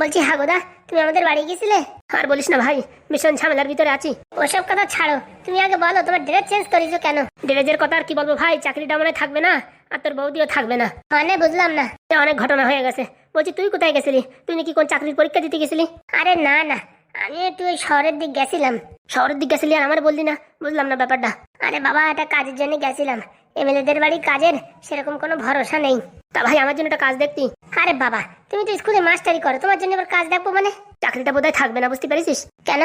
বলছি হাগুদা তুমি আমাদের বাড়ি গেছিলে? আর বলিস না ভাই ভীষণ ঝামেলার ভিতরে আছি। ওসব কথা ছাড়ো তুমি আগে বলো তোমার ড্রেস চেঞ্জ করেছ কেন? ড্রেসের কথা আর কি বলব ভাই চাকরিটা মানে থাকবে না আর তোর বৌদিও থাকবে না। মানে বুঝলাম না। অনেক ঘটনা হয়ে গেছে। বলছি তুই কোথায় গেছিলি? তুই নাকি কোন চাকরির পরীক্ষা দিতে গেছিলি? আরে না না আমি একটু ওই শহরের দিক গেছিলাম। শহরের দিক গেছিলি আর আমার বললি না? বুঝলাম না ব্যাপারটা। আরে বাবা একটা কাজের জন্য গেছিলাম। এমএলএদের বাড়ি কাজের সেরকম কোনো ভরসা নেই। তা ভাই, আমার জন্য একটা কাজ দেখতি আরে বাবা, তুমি তো স্কুলে মাস্টারি করো, তোমার জন্য এবার কাজ দেখব মানে? চাকরিটা বোধহয় থাকবে না, বুঝতে পেরেছিস? কেন?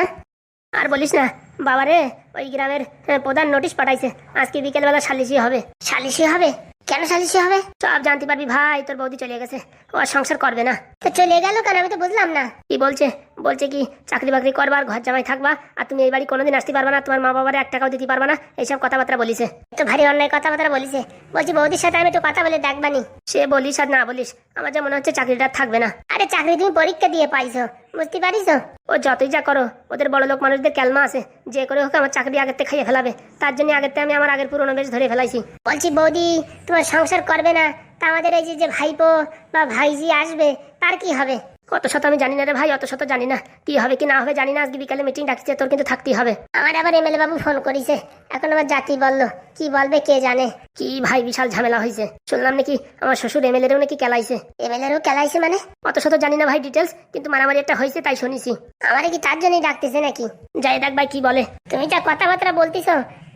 আর বলিস না, বাবারে, ওই গ্রামের প্রধান নোটিশ পাঠাইছে, আজকে বিকেলবেলা সালিশি হবে। সালিশি হবে? কেন সালিশি হবে? সব জানতে পারবি ভাই তোর বৌদি চলে গেছে। ও আর সংসার করবে না। তো চলে গেল কেন? আমি তো বুঝলাম না। কি বলছে? বলছে কি চাকরি বাকরি করবা আর ঘর জামাই থাকবা আর তুমি এই বাড়ি কোনোদিন আসতে পারবা না তোমার মা বাবার এক টাকাও দিতে পারবা না এইসব কথাবার্তা বলিছে। তো ভারী অন্যায় কথাবার্তা বলিছে। বলছি বৌদির সাথে আমি একটু কথা বলে দেখবানি। সে বলিস আর না বলিস আমার যা মনে হচ্ছে চাকরিটা থাকবে না। আরে চাকরি তুমি পরীক্ষা দিয়ে পাইছো। বুঝতে পারিস ও যতই যা করো, ওদের বড় লোক মানুষদের ক্যালমা আছে। যে করে হোক আমার চাকরি আগের থেকে খাইয়ে ফেলাবে। তার জন্য আগের আমি আমার আগের পুরোনো বেশ ধরে ফেলাইছি। বলছি, বৌদি, তোমার সংসার করবে না? তা আমাদের এই যে যে ভাইপো বা ভাইজি আসবে, তার কি হবে? কত শত আমি জানি না রে ভাই, অত শত জানি না। কি হবে, কি না হবে জানি না। আজকে বিকালে মিটিং ডাকছে, তোর কিন্তু থাকতেই হবে। আমার আবার এমএলএ বাবু ফোন করিছে। এখন আবার জাতি বলল কি বলবে কে জানে? কি ভাই বিশাল ঝামেলা হয়েছে শুনলাম নাকি আমার শ্বশুর এমএলএ রেও নাকি কেলাইছে। এমএলএ রেও কেলাইছে মানে? অত শত জানি না ভাই ডিটেলস কিন্তু মারামারি একটা হয়েছে তাই শুনিছি। আমারে কি তার জন্যই ডাকতেছে নাকি? যাই দেখ ভাই কি বলে। তুমি যা কথাবার্তা বলতিস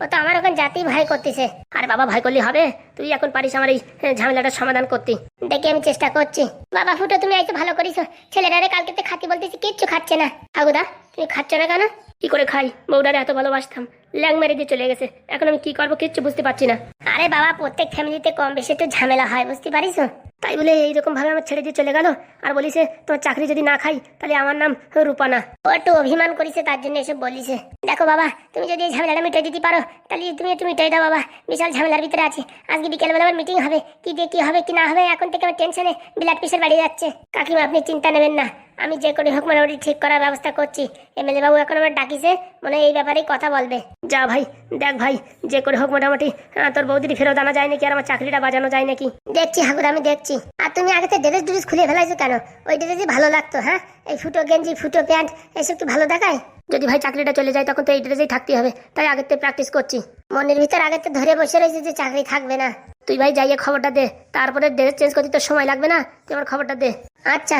ও তো আমার ওখানে জাতি ভাই করতেছে। আর বাবা ভাই করলে হবে? তুই এখন পারিস আমার এই হ্যাঁ, ঝামেলাটার সমাধান করতে। দেখি আমি চেষ্টা করছি। বাবা ফুটো তুমি আইতে ভালো করিস। ছেলেটারে কালকে তো খাতি বলতেছি কিচ্ছু খাচ্ছে না। হাগুদা তুমি খাচ্ছ না কেন? কি করে খাই? বউডারে এত ভালোবাসতাম। ল্যাং মেরে দিয়ে চলে গেছে। এখন আমি কি করব কিচ্ছু বুঝতে পারছি না। আরে বাবা প্রত্যেক ফ্যামিলিতে কম বেশি একটু ঝামেলা হয় বুঝতে পারিস তাই বলে এইরকম ভাবে আমার ছেড়ে দিয়ে চলে গেল। আর বলিছে তোমার চাকরি যদি না খাই তাহলে আমার নাম রূপানা। ও একটু অভিমান করিছে তার জন্য এসব বলিছে। দেখো বাবা তুমি যদি এই ঝামেলাটা মিটাই দিতে পারো তাহলে তুমি একটু মিটাই দাও বাবা। বিশাল ঝামেলার ভিতরে আছি। আজকে বিকেলবেলা আমার মিটিং হবে। কি দিয়ে কি হবে কি না হবে এখন থেকে আমার টেনশনে ব্লাড প্রেশার বাড়িয়ে যাচ্ছে। কাকিমা আপনি চিন্তা নেবেন না। আমি যে করে হোক মোটামুটি ঠিক করার ব্যবস্থা করছি। এমএলএ বাবু এখন আমার ডাকিছে মনে হয় এই ব্যাপারেই কথা বলবে। যা ভাই দেখ ভাই যে করে হোক মোটামুটি তোর বৌদির ফেরত আনা যায় নাকি আর আমার চাকরিটা বাজানো যায় নাকি? দেখছি হাকুর আমি দেখছি। আর তুমি আগে ড্রেস ড্রেস খুলে ফেলাইছো কেন? ওই ড্রেসই ভালো লাগতো হ্যাঁ? এই ফুটো গেঞ্জি ফুটো প্যান্ট এসব কি ভালো দেখায়? যদি ভাই চাকরিটা চলে যায় তখন তো এই ড্রেসেই থাকতে হবে। তাই আগের থেকে প্র্যাকটিস করছি। মনের ভিতর আগের থেকে ধরে বসে রয়েছে যে চাকরি থাকবে না। তুই ভাই যাইয়ে খবরটা দে। তারপরে ড্রেস চেঞ্জ করতে তোর সময় লাগবে না? তুই আমার খবরটা দে। আচ্ছা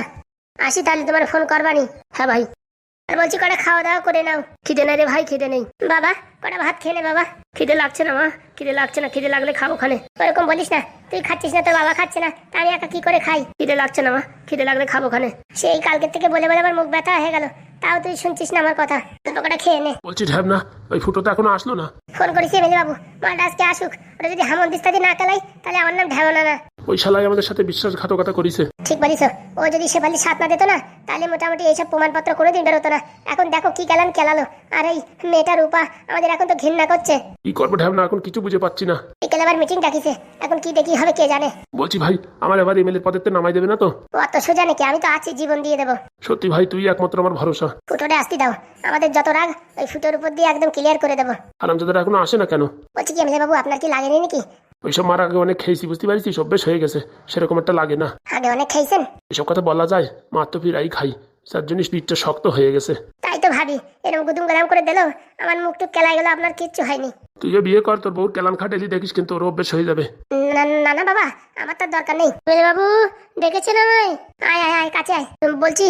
আসি তাহলে তোমার ফোন করবানি। হ্যাঁ ভাই। আর বলছি কটা খাওয়া দাওয়া করে নাও। খিদে নেই রে ভাই খিদে নেই। বাবা কটা ভাত খেয়ে নে বাবা। খিদে লাগছে না মা খিদে লাগছে না খিদে লাগলে খাব খানে ওরকম বলিস না তুই খাচ্ছিস না তোর বাবা খাচ্ছে না তা আমি একা কি করে খাই? খিদে লাগছে না মা খিদে লাগলে খাব খানে সেই কালকের থেকে বলে বলে আমার মুখ ব্যথা হয়ে গেল তাও তুই শুনছিস না আমার কথা। তুই কটা খেয়ে নে। বলছি ঢ্যাব না ওই ফুটো তো এখনও আসলো না? ফোন করেছি বাবু মালটা আজকে আসুক। ওরা যদি হামন দিস্তাদি না কালাই তাহলে আমার নাম ঢেবনা না। ওই শালাই আমাদের সাথে বিশ্বাসঘাতকতা করিছে। ঠিক বলিস। ও যদি সাথ না দিত না তাহলে মোটামুটি এইসব প্রমাণপত্র করে দিন বেরোতো না। এখন দেখো কি কেলালো। আর এই মেয়েটার রূপা আমাদের এখন তো ঘৃণা করছে। কি করব এখন কিছু বুঝে পাচ্ছি না। বিকেলে আবার মিটিং ডাকিছে। এখন কি দেখি হবে কে জানে। বলছি ভাই আমার এবার এমএলএ পদের তো নামাই দেবে না তো? ও অত সোজা নাকি? আমি তো আছি জীবন দিয়ে দেবো। সত্যি ভাই তুই একমাত্র আমার ভরসা। ফুটোটা আসতে দাও। আমাদের যত রাগ ওই ফুটোর উপর দিয়ে একদম ক্লিয়ার করে দেবো। আরামজাদারা এখনও আসে না কেন? বলছি কি এমএলএ বাবু আপনার কি লাগেনি নাকি? ওইসব মার আগে অনেক খেয়েছি বুঝতে পারিস অভ্যেস হয়ে গেছে সেরকম একটা লাগে না। আগে অনেক খাইছেন এসব কথা বলা যায় মার তো ফিরাই খাই। তার জন্য পিঠটা শক্ত হয়ে গেছে। তাই তো ভাবি এরকম গুদুম গদাম করে দিল আমার মুখ টুক কেলাই গেল আপনার কিচ্ছু হয়নি। তুইও বিয়ে কর তোর বউ কেলান খাটেলি দেখিস কিন্তু ওর অভ্যেস হয়ে যাবে। না না বাবা আমার তার দরকার নেই। বলে বাবু ডেকেছেন আমায়? আয় আয় আয় কাছে আয়। বলছি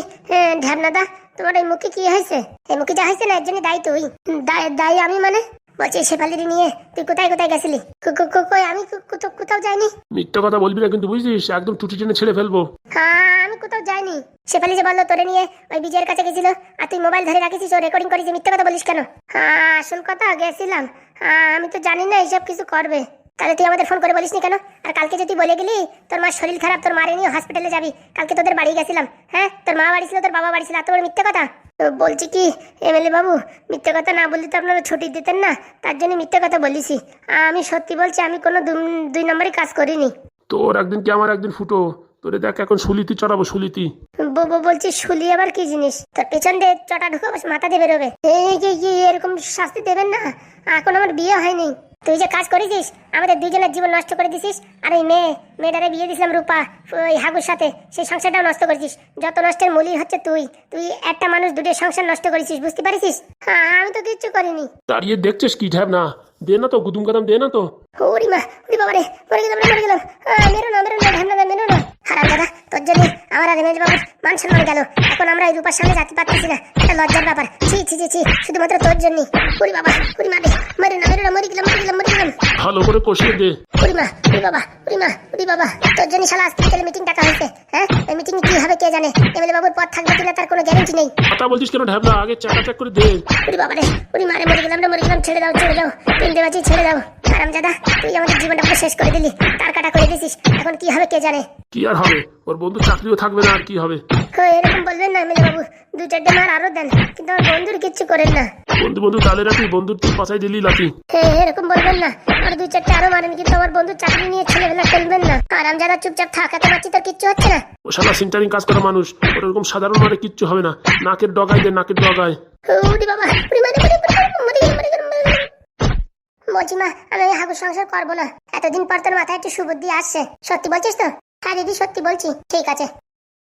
ঢ্যাবনাদা তোমার এই মুখে কি হয়েছে? এই মুখে যা হয়েছে না এর জন্য দায়ী তুই। দায়- দায়ী আমি মানে? বলছি শেফালিরি নিয়ে তুই কোথায় কোথায় গেছিলি? কই আমি কোথাও- কোথাও যাইনি। মিথ্যা কথা বলবি না কিন্তু বুঝছিস একদম টুটি টেনে ছেড়ে ফেলব। হ্যাঁ আমি কোথাও যাইনি। শেফালি যে বলল তোরে নিয়ে ওই বিজয়ের কাছে গেছিল আর তুই মোবাইল ধরে রাখিস ও রেকর্ডিং করিস মিথ্যা কথা বলিস কেন? হ্যাঁ আসল কথা গেছিলাম। হ্যাঁ, আমি তো জানি না এইসব কিছু করবে। তাহলে তুই আমাদের ফোন করে বলিসনি কেন? আর কালকে যদি বলে গেলি তোর মার শরীর খারাপ তোর মারে নিয়ে হসপিটালে যাবি। কালকে তোদের বাড়ি গেছিলাম হ্যাঁ? তোর মা বাড়ি ছিল তোর বাবা বাড়ি ছিল এত বড় মিথ্যে কথা। তো বলছি কি এমএলএ বাবু মিথ্যে কথা না বললে তো আপনারা ছুটি দিতেন না তার জন্য মিথ্যে কথা বলিসি আমি সত্যি বলছি আমি কোনো দুই নম্বরই কাজ করিনি। তোর একদিন কি আমার একদিন ফুটো? তোরে দেখ এখন সুলিতি চড়াবো সুলিতি। বলছি শুলি আবার কি জিনিস? তোর পেছন দিয়ে চটা ঢুকে মাথা দিয়ে বেরোবে। এই এরকম শাস্তি দেবেন না। এখন আমার বিয়ে হয়নি। তুই যে কাজ করেছিস আমাদের দুইজনের জীবন নষ্ট করে দিছিস আর ওই মেয়ে মেয়েটারে বিয়ে দিছিলাম রূপা ওই হাগুর সাথে সেই সংসারটাও নষ্ট করেছিস। যত নষ্টের মূলই হচ্ছে তুই তুই একটা মানুষ দুটো সংসার নষ্ট করেছিস বুঝতে পারিস হ্যাঁ আমি তো কিচ্ছু করিনি। দাঁড়িয়ে দেখছিস কি ঢ্যাব না? দে না তো গুদুম কাদাম দে না তো। ওরে মা ওরে বাবা রে মরে গেলাম। পড়ে গেলাম মেরো না মেরো না ঢামনা না মেরো না। হারাম দাদা, তোর জন্য আমার আর এমএলএ বাবুর মান সম্মান গেল। এখন আমরা এই রূপার সামনে যাতে পারতেছি না। এটা লজ্জার ব্যাপার। ছি ছি ছি ছি, শুধুমাত্র তোর জন্যই। কুড়ি বাবা মা মরে মেরো না, মেরো মরে গেলাম মরে গেলাম মরে গেলাম। ভালো করে কষিয়ে দে। ওরি মা ওরি বাবা ওরি মা ওরি বাবা তোর জন্য শালা আজকে বিকেলে মিটিং ডাকা হয়েছে হ্যাঁ? এই মিটিং কি হবে কে জানে? এমএলএ বাবুর পদ থাকবে কিনা তার কোনো গ্যারেন্টি নেই। কথা বলছিস কেন ঢ্যাব না আগে চাকা চাক করে দে। ওরে বাবা রে ওরে মারে মরে গেলাম রে মরে গেলাম ছেড়ে দাও ছেড়ে দাও তিনটে বাজি ছেড়ে দাও। আরাম দাদা তুই আমাদের জীবনটা পুরো শেষ করে দিলি তার কাটা করে দিছিস এখন কি হবে কে জানে? কি আর হবে? ওর বন্ধু চাকরিও থাকবে না আর কি হবে? কো এরকম বলবেন না এমএলএ বাবু দু চারটে মার আরও দেন কিন্তু আমার বন্ধুর কিচ্ছু করেন না। বন্ধু বন্ধু তালে রাখি বন্ধুর তুই পাশাই দিলি লাতি হে এরকম বলবেন না আর দুই চারটে আরও মারেন কিন্তু আমার বন্ধু চাকরি নিয়ে ছেলেবেলা করবেন না। আরাম দাদা চুপচাপ থাক এত পাচ্ছি তোর কিচ্ছু হচ্ছে না। ও সাদা সিন্টারিং কাজ করা মানুষ ওর এরকম সাধারণ মানে কিচ্ছু হবে না। নাকের ডগায় দে নাকের ডগায়। ওরে বাবা ওরে মরে বলছি মা আমি ওই হাগু সংসার করব না। এতদিন পর তোর মাথায় একটু সুবুদ্ধি আসছে। সত্যি বলছিস তো? হ্যাঁ দিদি সত্যি বলছি। ঠিক আছে।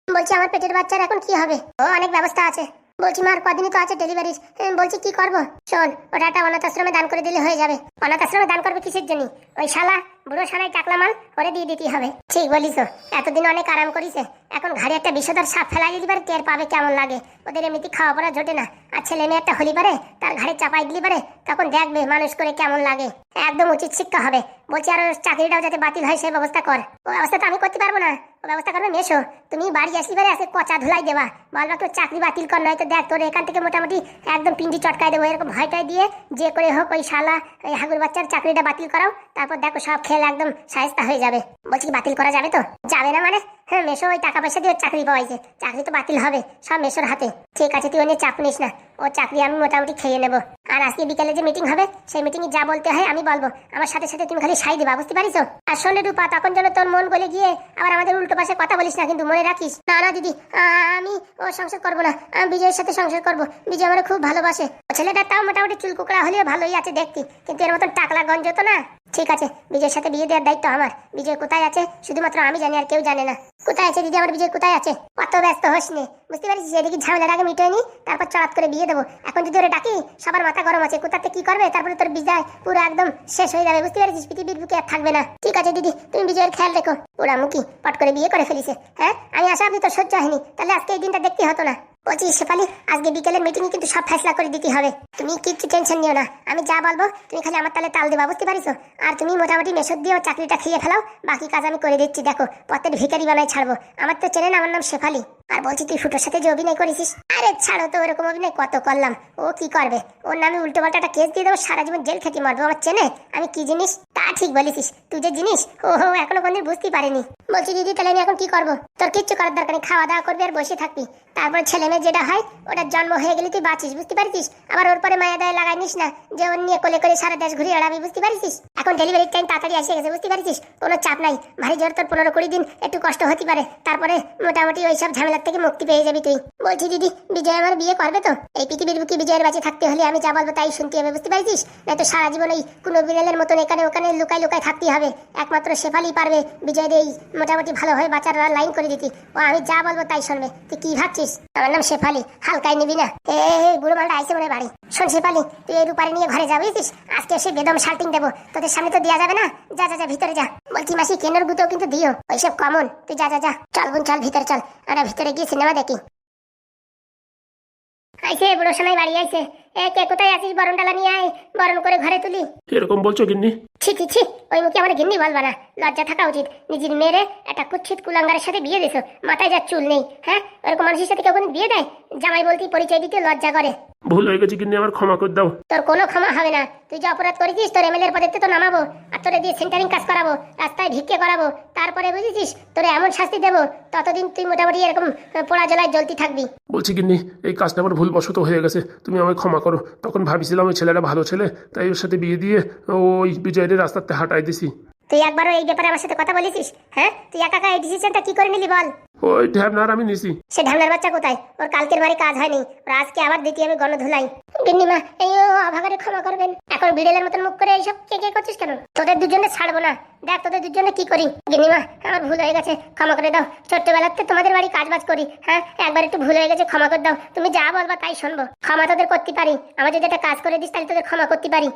বলছি আমার পেটের বাচ্চার এখন কি হবে? ও অনেক ব্যবস্থা আছে। বলছি মার কদিনই তো আছে ডেলিভারি বলছি, কি করব? শোন ওটা অনাথ আশ্রমে দান করে দিলে হয়ে যাবে। অনাথ আশ্রমে দান করবে কিসের জন্য? ওই শালা, বুড়ো শালায় টাকলা মাল, ওরে দিয়ে দিতে হবে। ঠিক বলিস এতদিন অনেক আরাম করিছে। এখন ঘাড়ে একটা বিষধর সাপ দিতে পারে টের পাবে কেমন লাগে? ওদের এমনিতে খাওয়া পড়া জোটে না। আর ছেলে মেয়ে একটা হলি পারে, তার ঘাড়ে চাপাই দিলি পারে, তখন দেখবে মানুষ করে কেমন লাগে। একদম উচিত শিক্ষা হবে। বলছি, আর চাকরিটাও যাতে বাতিল হয় সেই ব্যবস্থা কর। ও ব্যবস্থা তো আমি করতে পারব না। ব্যবস্থা করবে, মেশো। তুমি বাড়ি আসলি পারে আজকে কচা ধুলাই দেবা বলবা তোর চাকরি বাতিল কর, নয়তো দেখ তোর এখান থেকে মোটামুটি একদম পিন্ডি চটকাই দেবো। এরকম ভয়টাই দিয়ে যে করে হোক ওই শালা ওই হাগুর বাচ্চার চাকরিটা বাতিল করাও, তারপর দেখো সব খেল একদম সাহেস্তা হয়ে যাবে। বলছি বাতিল করা যাবে তো? যাবে না মানে? হ্যাঁ মেশো, ওই টাকা পয়সা দিয়ে চাকরি পাওয়াইছে। চাকরি তো বাতিল হবে, সব মেশোর হাতে। ঠিক আছে, তুই নিয়ে চাপ নিস না। ও চাকরি আমি মোটামুটি খেয়ে নেব। আর আজকে বিকালে যে মিটিং হবে, সেই মিটিংয়ে যা বলতে হয় আমি বলব। আমার সাথে সাথে তুমি খালি সাই দিবা, বুঝতে পারিস? আর শোনে রূপা, তখন যেন তোর মন গলে গিয়ে আবার আমাদের উল্টো পাশে কথা বলিস না, কিন্তু মনে রাখিস। না না, দিদি আমি ও সংসার করব না আমি বিজয়ের সাথে সংসার করব। বিজয় আমার খুব ভালোবাসে। ছেলেটা তাও মোটামুটি চুল কুকড়া হলেও ভালোই আছে দেখতে, কিন্তু এর মতন টাকলা গঞ্জ তো না। ঠিক আছে, বিজয়ের সাথে বিয়ে দেওয়ার দায়িত্ব আমার। বিজয় কোথায় আছে? শুধুমাত্র আমি জানি আর কেউ জানে না। কোথায় আছে, দিদি? আমার বিজয় কোথায় আছে? কত ব্যস্ত হোস নে। বুঝতে পারিস? এদিকে ঝামেলার আগে মিটে নি, তারপর চড়াত করে বিয়ে দেবো। এখন যদি ওরা ডাকি, সবার মাথা গরম আছে কোথাতে কি করবে? তারপরে তোর বিজয় পুরো একদম শেষ হয়ে যাবে, বুঝতে পারছিস? পৃথিবীর বুকে আর থাকবে না। ঠিক আছে, দিদি, তুমি বিজয়ের খেয়াল রেখো। ওরা মুখি পট করে বিয়ে করে ফেলিছে হ্যাঁ? আমি আশা অব্দি তো সহ্য হয়নি। তাহলে আজকে এই দিনটা দেখতে হতো না। বলছি, শেফালি, আজকে বিকেলের মিটিংয়ে কিন্তু সব ফেসলা করে দিতে হবে। তুমি কিচ্ছু টেনশন নিও না। আমি যা বলব, তুমি খালি আমার তালে তাল দেবা, বুঝতে পারিস আর তুমি মোটামুটি মেসর দিয়েও চাকরিটা খেয়ে ফেলাও। বাকি কাজ আমি করে দিচ্ছি, দেখো। পথের ভিখারি বানাই ছাড়বো। আমার তো চেনেন, আমার নাম শেফালি। আর বলছি, তুই ফুটোর সাথে যে অভিনয় করেছিস? আরে ছাড়ো তো, ওরকম অভিনয় কত করলাম। ও কি করবে? ওর নামে উল্টো পাল্টা একটা কেস দিয়ে দেবো, সারা জীবন জেল খেতে মারবো, আমার চেনে? আমি কি জিনিস? তা ঠিক বলেছিস। তুই যে জিনিস, ও হো, এখনও কোনদিন বুঝতেই পারিনি। বলছি, দিদি, তাহলে আমি এখন কি করব? তোর কিচ্ছু করার দরকার নেই, খাওয়া দাওয়া করবি আর বসে থাকবি। তারপর ছেলে মেয়ে যেটা হয়, ওটার জন্ম হয়ে গেলে তুই বাঁচিস, বুঝতে পারছিস? আবার ওর পরে মায়া দায় লাগাই নিস না, যে ওর নিয়ে কোলে করে সারা দেশ ঘুরে এড়াবি বুঝতে পারছিস? এখন ডেলিভারির টাইম তাড়াতাড়ি এসে গেছে, বুঝতে পারছিস? কোনো চাপ নাই। ভারী জোর তোর পনেরো কুড়ি দিন একটু কষ্ট হতে পারে। তারপরে মোটামুটি ওই সব ঝামেলার থেকে মুক্তি পেয়ে যাবি তুই। বলছি, দিদি বিজয় আমার বিয়ে করবে তো? এই পৃথিবীর বুকে বিজয়ের বাঁচে থাকতে হলে আমি যা বলব তাই শুনতে হবে, বুঝতে পারছিস? নয়তো সারা জীবন এই কোনো বিড়ালের মতন এখানে ওখানে লুকাই লুকাই থাকতে হবে। একমাত্র শেফালি পারবে বিজয়ের এই মোটামুটি ভালোভাবে বাঁচার লাইন করে দিতি। ও আমি যা বলব তাই শুনবে। তুই কি ভাবছিস? আমার নাম শেফালি হালকাই নিবি না? এ বুড়ো মালটা আইসে মনে বাড়ি। শোন শেফালি, তুই এই রূপারে নিয়ে ঘরে যা, বুঝছিস? আজকে এসে বেদম শাল্টিং দেবো। তোদের সামনে তো দেওয়া যাবে না? যা যা যা, ভিতরে যা। বলছি, মাসি, কেনার গুতেও কিন্তু দিও। ওইসব কমন। তুই যা যা যা, চল বোন, চল, ভিতরে চল। আমরা ভিতরে গিয়ে সিনেমা দেখি। আইসে বুড়ো সোনাই বাড়ি আইসে এ কে কোথায় আছিস বরণ ডালা নিয়ে আয় বরণ করে ঘরে তুলি। এরকম বলছো গিন্নি? ছি ছি ছি ওই মুখে আমার গিন্নি বলবা না লজ্জা থাকা উচিত। নিজের মেয়েরে একটা কুচ্ছিত কুলাঙ্গারের সাথে বিয়ে দিছো মাথায় যা চুল নেই হ্যাঁ? ওরকম মানুষের সাথে কেউ বিয়ে দেয়? জামাই বলতেই পরিচয় দিতে লজ্জা করে। ভুল হয়ে গেছে গিন্নি আমার ক্ষমা করে দাও। তোর কোনো ক্ষমা হবে না। তুই যে অপরাধ করেছিস তোর এমএলএর পদে তো নামাবো আর তোরে দিয়ে সেন্টারিং কাজ করাবো রাস্তায় ভিক্ষে করাবো তারপরে বুঝেছিস? তোরে এমন শাস্তি দেবো ততদিন তুই মোটামুটি এরকম পোড়া জলায় জ্বলতি থাকবি। বলছি গিন্নি এই কাজটা আমার ভুলবশত হয়ে গেছে তুমি আমায় ক্ষমা করো। তখন ভাবিছিলাম ওই ছেলেটা ভালো ছেলে তাই ওর সাথে বিয়ে দিয়ে ওই বিজয়ের রাস্তাতে হাঁটাই দিছি। তুই একবারও এই ব্যাপারে আমার সাথে কথা বলেছিস? হ্যাঁ? তুই একা একা এই ডিসিশনটা কি করে নিলি বল? ওই ঢ্যাবনার আমি নিছি। সে বাচ্চা কোথায়? ওর কালকের বাড়ি কাজ হয়নি ওর আজকে আবার দিতে আমি গণধুলাই গিন্নিমা এই ও অভাগারে ক্ষমা করবেন। এখন বিড়েলের মতন মুখ করে এইসব কে কে করছিস কেন? তোদের দুজনে ছাড়বো না। দেখ তোদের দুজনে কি করি। গিন্নিমা আমার ভুল হয়ে গেছে ক্ষমা করে দাও। ছোট্টবেলাতে তোমাদের বাড়ি কাজ বাজ করি হ্যাঁ? একবার একটু ভুল হয়ে গেছে ক্ষমা করে দাও। তুমি যা বলবা তাই শুনব। ক্ষমা তোদের করতে পারি। আমার যদি একটা কাজ করে দিস তাহলে তোদের ক্ষমা করতে পারি।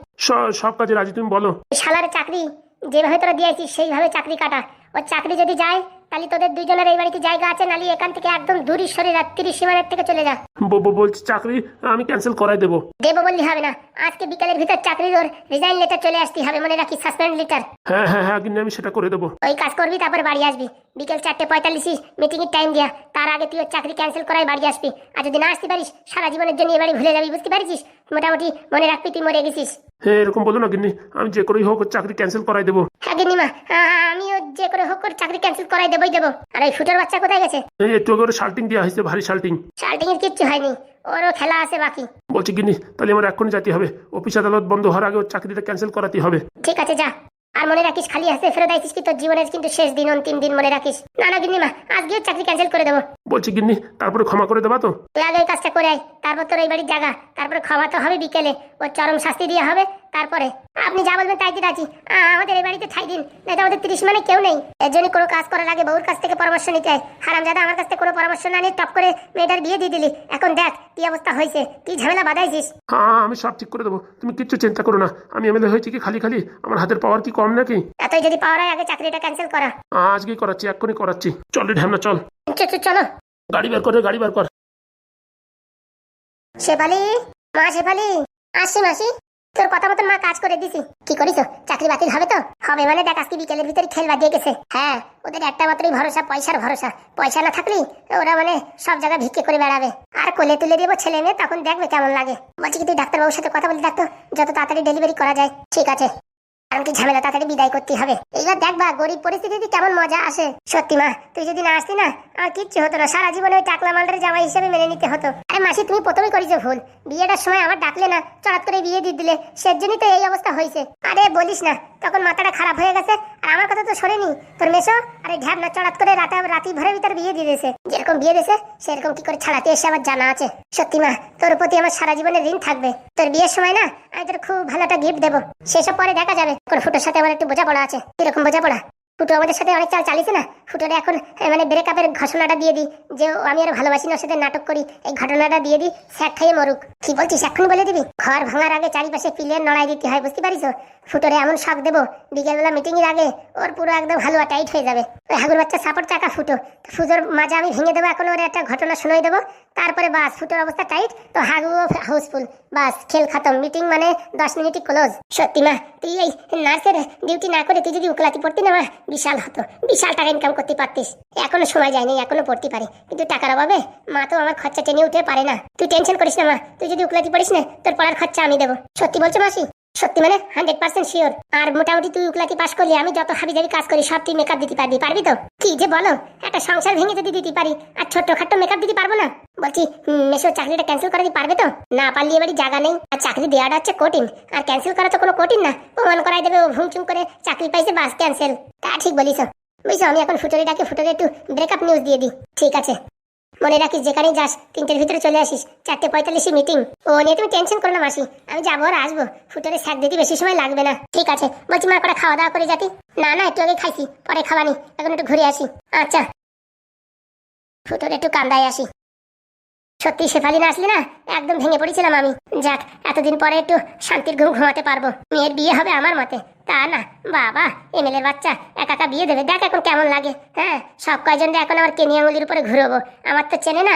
সব কাজে রাজি তুমি বলো। শালার চাকরি যেভাবে তোরা দিয়েছিস সেইভাবে চাকরি কাটা। ওর চাকরি যদি যায় তাহলে তোদের দুজনের এই বাড়িতে জায়গা আছে নালি এখান থেকে একদম দূরই সরে যা তিরিশ সীমানের থেকে চলে যা। ব- ব- বলছি চাকরি আমি ক্যান্সেল করাই দেবো। দেবো বললি হবে না। আজকে বিকালের ভিতর চাকরির ওর রিজাইন লেটার চলে আসতে হবে মনে রাখি সাসপেন্ড লেটার হ্যাঁ হ্যাঁ হ্যাঁ কিন্তু আমি সেটা করে দেবো। ওই কাজ করবি তারপর বাড়ি আসবি। বিকেল চারটে পঁয়তাল্লিশ মিটিং এর টাইম দিয়া। তার আগে তুই ওর চাকরি ক্যান্সেল করাই বাড়ি আসবি। আর যদি না আসতে পারিস সারা জীবনের জন্য এ বাড়ি ভুলে যাবি বুঝতে পারিস মোটামুটি মনে রাখবি তুই মরে গেছিস। হ্যাঁ এরকম বলো না গিন্নি আমি যে করেই হোক চাকরি ক্যান্সেল করাই দেবো। হ্যাঁ গিন্নিমা আমিও যে করে হোক করে চাকরি ক্যান্সেল করাই দেবই দেবো। আর এই ফুটের বাচ্চা কোথায় গেছে? এই একটু করে দেওয়া হয়েছে ভারী শার্টিং। শার্টিং এর কিচ্ছু হয়নি ওরও খেলা আছে বাকি। বলছি গিন্নি তাহলে আমার এক্ষুনি যেতে হবে। অফিস আদালত বন্ধ হওয়ার আগে ওর চাকরিটা ক্যান্সেল করাতে হবে। ঠিক আছে যা। আর মনে রাখিস খালি হাতে ফেরত আইছিস কি তোর জীবনের কিন্তু শেষ দিন অন্তিম দিন মনে রাখিস। না না গিন্নিমা আজকে গিয়ে চাকরি ক্যান্সেল করে দেবো। বলছি গিন্নি তারপরে ক্ষমা করে দেবা তো? তুই আগে এই কাজটা করে আয় তারপর তোর এই বাড়ির জায়গা তারপরে খাওয়া তো হবে বিকেলে। ওর চরম শাস্তি দিয়ে হবে তারপরে? আপনি যা বলবেন তাই দিন আছি আমাদের এই বাড়িতে ঠাই দিন। না আমাদের তিরিশ মানে কেউ নেই। এর জন্য কোনো কাজ করার আগে বউর কাছ থেকে পরামর্শ নিতে হয়। হারাম দাদা আমার কাছ থেকে কোনো পরামর্শ না নিয়ে টপ করে মেয়েটার বিয়ে দিয়ে দিলি। এখন দেখ কি অবস্থা হয়েছে কি ঝামেলা বাঁধাইছিস? হ্যাঁ আমি সব ঠিক করে দেবো। তুমি কিচ্ছু চিন্তা করো না। আমি এমএলএ হয়েছি কি খালি খালি? আমার হাতের পাওয়ার কি কম নাকি? এতই যদি পাওয়ার হয় আগে চাকরিটা ক্যান্সেল করা। আজকেই করাচ্ছি এক্ষুনি করাচ্ছি। চল রে ঢ্যামনা চল। চলো গাড়ি বের করে গাড়ি বের কর। শেফালি? মা শেফালি? আসছি মাসি। তোর কথা মতন মা কাজ করে দিছি। কি করিস চাকরি বাতিল হবে তো? হবে মানে দেখ, আজকে বিকেলের ভিতরে খেলবা দিয়ে গেছে। হ্যাঁ ওদের একটা মাত্রই ভরসা, পয়সার ভরসা। পয়সা না থাকলে ওরা মানে সব জায়গায় ভিক্ষে করে বেড়াবে। আর কোলে তুলে দেবো ছেলে মেয়ে, তখন দেখবে কেমন লাগে। বলছি কি, তুই ডাক্তারবাবুর সাথে কথা বলে ডাক্তার যত তাড়াতাড়ি ডেলিভারি করা যায়। ঠিক আছে। কারণ কি ঝামেলা তাড়াতাড়ি বিদায় করতে হবে। এইবার দেখবা গরিব পরিস্থিতিতে কেমন মজা আসে। সত্যি মা, তুই যদি না আসতি না আর কিচ্ছু হতো না। সারা জীবনে ওই টাকলা মালটার জামাই হিসেবে মেনে নিতে হতো। আরে মাসি, তুমি প্রথমে করেছ ভুল। বিয়েটার সময় আমার ডাকলে না চড়াত করে বিয়ে দিয়ে দিলে। সেজন্যই তো এই অবস্থা হয়েছে। আরে বলিস না, তখন মাথাটা খারাপ হয়ে গেছে। আর আমার কথা তো শোনেনি। তোর মেশো আরে ঢ্যাব না চড়াত করে রাতে রাতি ভরে ভিতর বিয়ে দিয়ে দিয়েছে যেরকম বিয়ে দিয়েছে সেরকম কি করে ছাড়াতে এসে আমার জানা আছে। সত্যি মা, তোর প্রতি আমার সারা জীবনের ঋণ থাকবে। তোর বিয়ের সময় না, আমি তোর খুব ভালো একটা গিফট দেবো। সেসব পরে দেখা যাবে, কোন ফুটোর সাথে আমার একটু বোঝাপড়া আছে। কীরকম বোঝাপড়া? ফুটো আমাদের সাথে অনেক চাল চালিয়েছে না? ফুটোরে এখন মানে ব্রেকআপের ঘটনাটা দিয়ে দিই যে আমি আর ভালোবাসি না সাথে নাটক করি, এই ঘটনাটা দিয়ে দিই স্যাক খাইয়ে মরুক। কি বলছিস, এক্ষুনি বলে দিবি? ঘর ভাঙার আগে চারিপাশে পিলিয়ার নড়াই দিতে হয়, বুঝতে পারিস ফুটোরে এমন শখ দেবো, বিকেলবেলা মিটিং এর আগে ওর পুরো একদম হালুয়া টাইট হয়ে যাবে। ওই হাগুর বাচ্চা সাপোর্ট চাকা ফুটো, তো ফুটোর মাঝে আমি ভেঙে দেবো, এখন ওর একটা ঘটনা শুনে দেবো। তারপরে বাস, ফুটোর অবস্থা টাইট তো হাগুও হাউসফুল। বাস, খেল খতম মিটিং মানে দশ মিনিটই ক্লোজ সত্যি মা, তুই এই নার্সের ডিউটি না করে তুই যদি উকলাতি পড়তি না মা, বিশাল হতো, বিশাল টাকা ইনকাম করতে পারতিস। এখনও সময় যায়নি, এখনও পড়তে পারি, কিন্তু টাকার অভাবে মা তো আমার খরচা টেনে উঠতে পারে না। তুই টেনশন করিস না মা, তুই যদি উকলাতি পড়িস না, তোর পড়ার খরচা আমি দেবো। সত্যি বলছো মাসি? সত্যি মানে হান্ড্রেড পার্সেন্ট শিওর আর মোটামুটি তুই উকলাতি পাস করলে, আমি যত হাবি যাবি কাজ করি, সব তুই মেকআপ দিতে পারবি পারবি তো? কি যে বলো, একটা সংসার ভেঙে যদি দিতে পারি, আর ছোট্ট খাট্ট মেকআপ দিতে পারব না? বলছি মেসো চাকরিটা ক্যান্সেল করে দিতে পারবে তো? না পারলে এবারে জায়গা নেই। আর চাকরি দেওয়াটা হচ্ছে কঠিন। আর ক্যান্সেল করা তো কোনো কঠিন না। প্রমাণ করাই দেবে ও ভুংচুং করে চাকরি পাইছে, বাস ক্যান্সেল তা ঠিক বলিস। বুঝছ, আমি এখন ফুটোরিটাকে ফুটোরে একটু ব্রেকআপ নিউজ দিয়ে দিই। ঠিক আছে। মনে রাখিস, যেখানেই যাস, তিনটের ভিতরে চলে আসিস। চারটে পঁয়তাল্লিশে মিটিং ও নিয়ে তুমি টেনশন করো না, মাসি। আমি যাব আর আসব। ফুটোরে স্যাক দিতে বেশি সময় লাগবে না। ঠিক আছে, বলছি মা করে খাওয়া দাওয়া করে যাতি। না না, একটু আগে খাইছি, পরে খাওয়ানি এখন একটু ঘুরে আসি। আচ্ছা। ফুটোরে একটু কান্দায় আসি। সত্যি শেফালি না আসলে না? একদম ভেঙে পড়েছিলাম আমি। যাক, এতদিন পরে একটু শান্তির ঘুম ঘুমাতে পারব। মেয়ের বিয়ে হবে আমার মতে। তা না বাবা এমএলএর বাচ্চা একা একা বিয়ে দেবে দেখ এখন কেমন লাগে। হ্যাঁ সব কয়জন এখন আমার কেনি আঙুলির উপরে ঘুরবো আমার তো চেনে না।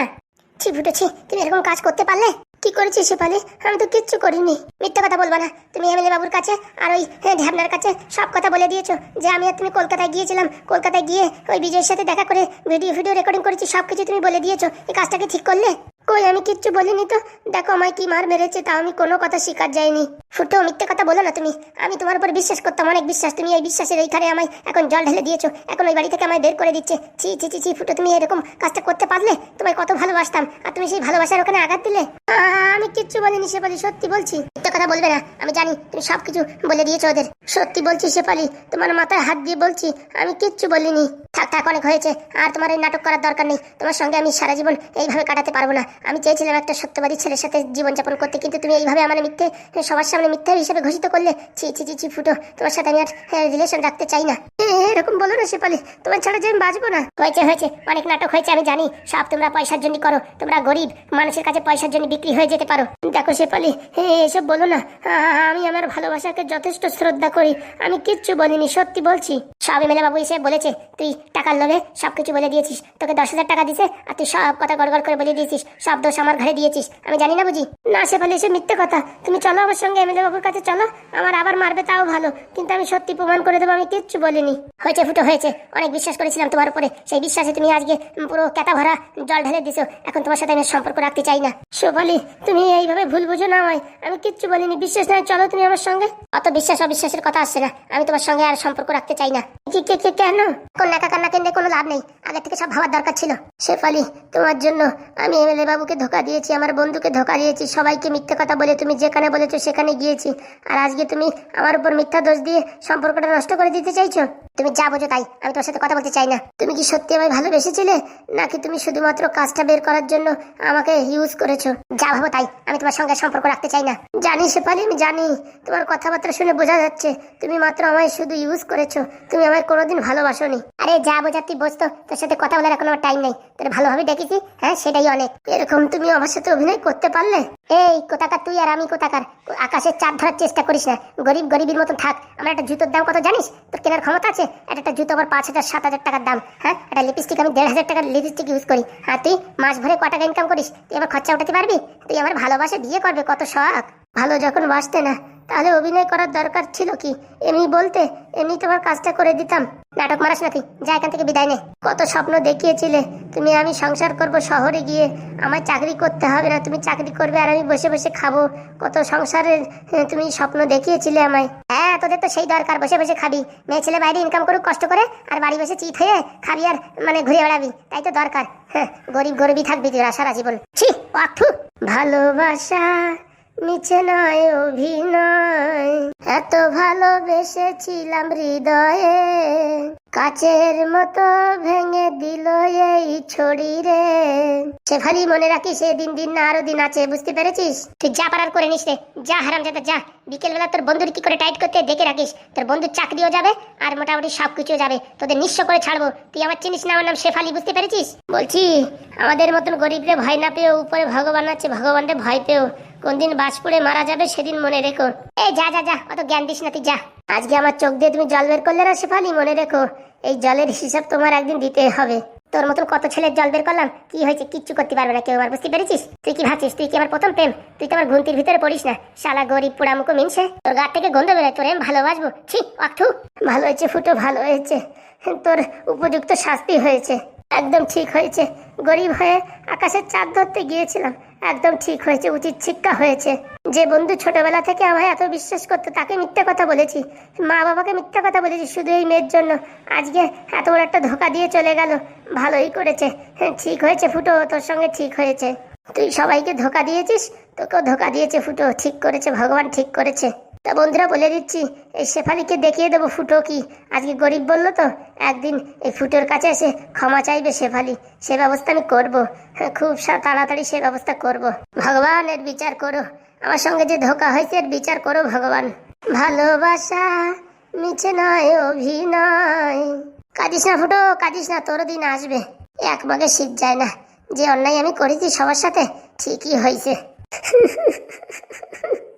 ছি ফুটেছি তুমি এরকম কাজ করতে পারলে? কি করেছিস শেফালি আমি তো কিচ্ছু করিনি। মিথ্যা কথা বলবা না। তুমি এমএলএ বাবুর কাছে আর ওই হ্যাঁ, ঢ্যাবনার কাছে সব কথা বলে দিয়েছ যে আমি আর তুমি কলকাতায় গিয়েছিলাম। কলকাতায় গিয়ে ওই বিজয়ের সাথে দেখা করে ভিডিও ভিডিও রেকর্ডিং করেছি সব কিছু তুমি বলে দিয়েছ। এই কাজটাকে ঠিক করলে? কই, আমি কিচ্ছু বলিনি তো। দেখো আমায় কি মার মেরেছে তা আমি কোনো কথা স্বীকার যায়নি ফুটো, মিথ্যে কথা বলো না তুমি। আমি তোমার উপর বিশ্বাস করতাম, অনেক বিশ্বাস। তুমি এই বিশ্বাসের এইখানে আমায় এখন জল ঢেলে দিয়েছ। এখন ওই বাড়ি থেকে আমায় বের করে দিচ্ছে। ছি ছি ছি ছি, ফুটো, তুমি এরকম কাজটা করতে পারলে তোমায় কত ভালোবাসতাম। আর তুমি সেই ভালোবাসার ওখানে আঘাত দিলে? আমি কিচ্ছু বলিনি সে বলি সত্যি বলছি। মিথ্যে কথা বলবে না, আমি জানি তুমি সবকিছু বলে দিয়েছ ওদের। সত্যি বলছি শেফালি, তোমার মাথায় হাত দিয়ে বলছি, আমি কিচ্ছু বলিনি। থাক থাক, অনেক হয়েছে, আর তোমার এই নাটক করার দরকার নেই। তোমার সঙ্গে আমি সারা জীবন এইভাবে কাটাতে পারব না। আমি চেয়েছিলাম একটা সত্যবাদী ছেলের সাথে জীবনযাপন করতে, কিন্তু তুমি এইভাবে আমার মিথ্যে সবার সামনে মিথ্যে হিসেবে ঘোষিত করলে, ছি ছি ছি ফুটো, তোমার সাথে আমি আর রিলেশন রাখতে চাই না। এরকম বলো না শেফালি, তোমার ছাড়া যে আমি বাঁচবো না। হয়েছে হয়েছে, অনেক নাটক হয়েছে, আমি জানি, সব তোমরা পয়সার জন্য করো, তোমরা গরিব, মানুষের কাছে পয়সার জন্য বিক্রি হয়ে যেতে পারো। দেখো শেফালি এসব বলো না আমি আমার ভালোবাসাকে যথেষ্ট শ্রদ্ধা করি, আমি কিচ্ছু বলিনি, সত্যি বলছি। সব এমএলএ বাবু এসে বলেছে, তুই টাকার লোভে সবকিছু বলে দিয়েছিস, তোকে দশ হাজার টাকা দিছে, আর তুই সব কথা গড়গড় করে বলে দিয়েছিস, সব দোষ আমার ঘরে দিয়েছিস। আমি জানি না বুঝি। না শেফালি এসে মিথ্যে কথা। তুমি চলো আমার সঙ্গে এমএলএ বাবুর কাছে চলো, আমার আবার মারবে তাও ভালো, কিন্তু আমি সত্যি প্রমাণ করে দেবো, আমি কিচ্ছু বলিনি। হয়েছে, ফুটো হয়েছে। অনেক বিশ্বাস করেছিলাম তোমার উপরে। সেই বিশ্বাসে তুমি আজকে পুরো কেতা ভরা জল ঢেলে দিছো। এখন তোমার সাথে আমি সম্পর্ক রাখতে চাই না। শেফালি তুমি এইভাবে ভুল বুঝো না আমায়। আমি কিচ্ছু বলিনি। বিশ্বাস নাই চলো তুমি আমার সঙ্গে। অত বিশ্বাস, অবিশ্বাসের কথা আসছে না। আমি তোমার সঙ্গে আর সম্পর্ক রাখতে চাই না। কেন? কন্যা কান্না কেন্দ্রে কোনো লাভ নেই। আগে থেকে সব ভাবার দরকার ছিল। শেফালি, তোমার জন্য আমি এমএলএ বাবুকে ধোকা দিয়েছি, আমার বন্ধুকে ধোকা দিয়েছি, সবাইকে মিথ্যে কথা বলে তুমি যেখানে বলেছ সেখানে গিয়েছি। আর আজকে তুমি আমার উপর মিথ্যা দোষ দিয়ে সম্পর্কটা নষ্ট করে দিতে চাইছো? তুমি যা বোঝো তাই, আমি তোমার সাথে কথা বলতে চাই না। তুমি কি সত্যি আমায় ভালোবেসেছিলে, নাকি তুমি শুধুমাত্র কাজটা বের করার জন্য আমাকে ইউজ করেছ? যা ভাবো তাই, আমি তোমার সঙ্গে সম্পর্ক রাখতে চাই না। জানি শেফালি, আমি জানি, তোমার কথাবার্তা শুনে বোঝা যাচ্ছে, তুমি মাত্র আমায় শুধু ইউজ করেছ, তুমি আমায় কোনোদিন ভালোবাসোনি। আরে যা বোঝার তুই বসতো তোর সাথে কথা বলার এখন আমার টাইম নেই। তোর ভালোভাবে ডেকেছি হ্যাঁ সেটাই অনেক। এরকম তুমি আমার সাথে অভিনয় করতে পারলে? এই, কোথাকার তুই আর আমি কোথাকার? আকাশের চাপ ধরার চেষ্টা করিস না। গরিব গরিবের মতন থাক। আমার একটা জুতোর দাম কত জানিস? তোর কেনার ক্ষমতা আছে? একটা একটা জুতো আবার পাঁচ হাজার, সাত হাজার টাকার দাম হ্যাঁ? একটা লিপস্টিক আমি দেড় হাজার টাকার লিপস্টিক ইউজ করি। আর তুই মাস ভরে ক টাকা ইনকাম করিস? তুই আমার খরচা উঠাতে পারবি? তুই আমার ভালোবাসা বিয়ে করবে, কত শখ। ভালো যখন বাসতে না। তাহলে অভিনয় করার দরকার ছিল কি? এমনি বলতে এমনি তোমার কাজটা করে দিতাম। নাটক মারাস নাকি? যা এখান থেকে বিদায় নে। কত স্বপ্ন দেখিয়েছিলে। তুমি আমি সংসার করব শহরে গিয়ে। আমার চাকরি করতে হবে না তুমি চাকরি করবে আর আমি বসে বসে খাব। কত সংসারের হ্যাঁ, তুমি স্বপ্ন দেখিয়েছিলে আমায়। হ্যাঁ তোদের তো সেই দরকার বসে বসে খাবি। মেয়ে ছেলে বাইরে ইনকাম করুক কষ্ট করে আর বাড়ি বসে চিত হয়ে খাবি আর মানে ঘুরে বেড়াবি। তাই তো দরকার। হ্যাঁ গরিব গরিবই থাকবি তুই সারা জীবন ছি অথু ভালোবাসা মিছে নয় অভিনয়। এত ভালোবেসেছিলাম হৃদয়ে। কাচের মতো ভেঙে দিল এই ছড়ি রে। ভারী মনে রাখি সে দিন দিন না আরও দিন আছে, বুঝতে পেরেছিস? তুই যা পারার করে নিস রে। যা হারাম যাতে যা। বিকেল বেলা তোর বন্ধুর কি করে টাইট করতে দেখে রাখিস। তোর বন্ধুর চাকরিও যাবে আর মোটামুটি সব কিছু যাবে। তোদের নিঃস্ব করে ছাড়বো। তুই আমার চিনিস না আমার নাম শেফালি, বুঝতে পেরেছিস? বলছি, আমাদের মতন গরিবরে ভয় না পেও উপরে ভগবান আছে ভগবানরে ভয় পেও কোনদিন বাজ পড়ে মারা যাবে সেদিন মনে রেখো। এই যা যা যা, অত জ্ঞান দিস না তুই, যা। আজকে আমার চোখ দিয়ে তুমি জল বের করলে না শেফালি? মনে রেখো, এই জলের হিসাব তোমার একদিন দিতে হবে। তোর মতন কত ছেলের জল বের করলাম, কি হয়েছে কিচ্ছু করতে পারবে না কেউ আমার বুঝতে পেরেছিস? তুই কি ভাবছিস, তুই কি আমার প্রথম প্রেম? তুই তো আমার ঘুমতির ভিতরে পড়িস না। শালা গরিব পোড়ামুখো মিনছে, তোর গা থেকে গন্ধ বেরোয়, তোর আমি ভালোবাসবো। ছি অক্ষু ভালো হয়েছে ফুটো, ভালো হয়েছে। তোর উপযুক্ত শাস্তি হয়েছে। একদম ঠিক হয়েছে। গরিব হয়ে আকাশের চাঁদ ধরতে গিয়েছিলাম। একদম ঠিক হয়েছে উচিত শিক্ষা হয়েছে। যে বন্ধু ছোটবেলা থেকে আমায় এত বিশ্বাস করতো, তাকে মিথ্যে কথা বলেছি। মা বাবাকে মিথ্যে কথা বলেছি শুধু এই মেয়ের জন্য। আজকে এত বড় একটা ধোকা দিয়ে চলে গেল। ভালোই করেছে। হ্যাঁ ঠিক হয়েছে ফুটো, তোর সঙ্গে ঠিক হয়েছে। তুই সবাইকে ধোকা দিয়েছিস? তোকেও ধোকা দিয়েছে ফুটো। ঠিক করেছে, ভগবান ঠিক করেছে। তা বন্ধুরা বলে দিচ্ছি এই শেফালিকে দেখিয়ে দেবো ফুটো কি। আজকে গরিব বলল তো একদিন এই ফুটোর কাছে এসে ক্ষমা চাইবে শেফালি সে ব্যবস্থা আমি করব। হ্যাঁ, খুব তাড়াতাড়ি সে ব্যবস্থা করব। ভগবান এর বিচার করো। আমার সঙ্গে যে ধোকা হয়েছে এর বিচার করো ভগবান। ভালোবাসা মিছে নয় অভিনয়। কাঁদিস না ফুটো কাঁদিস না তোর দিন আসবে। এক মাগে শীত যায় না। যে অন্যায় আমি করেছি সবার সাথে ঠিকই হয়েছে।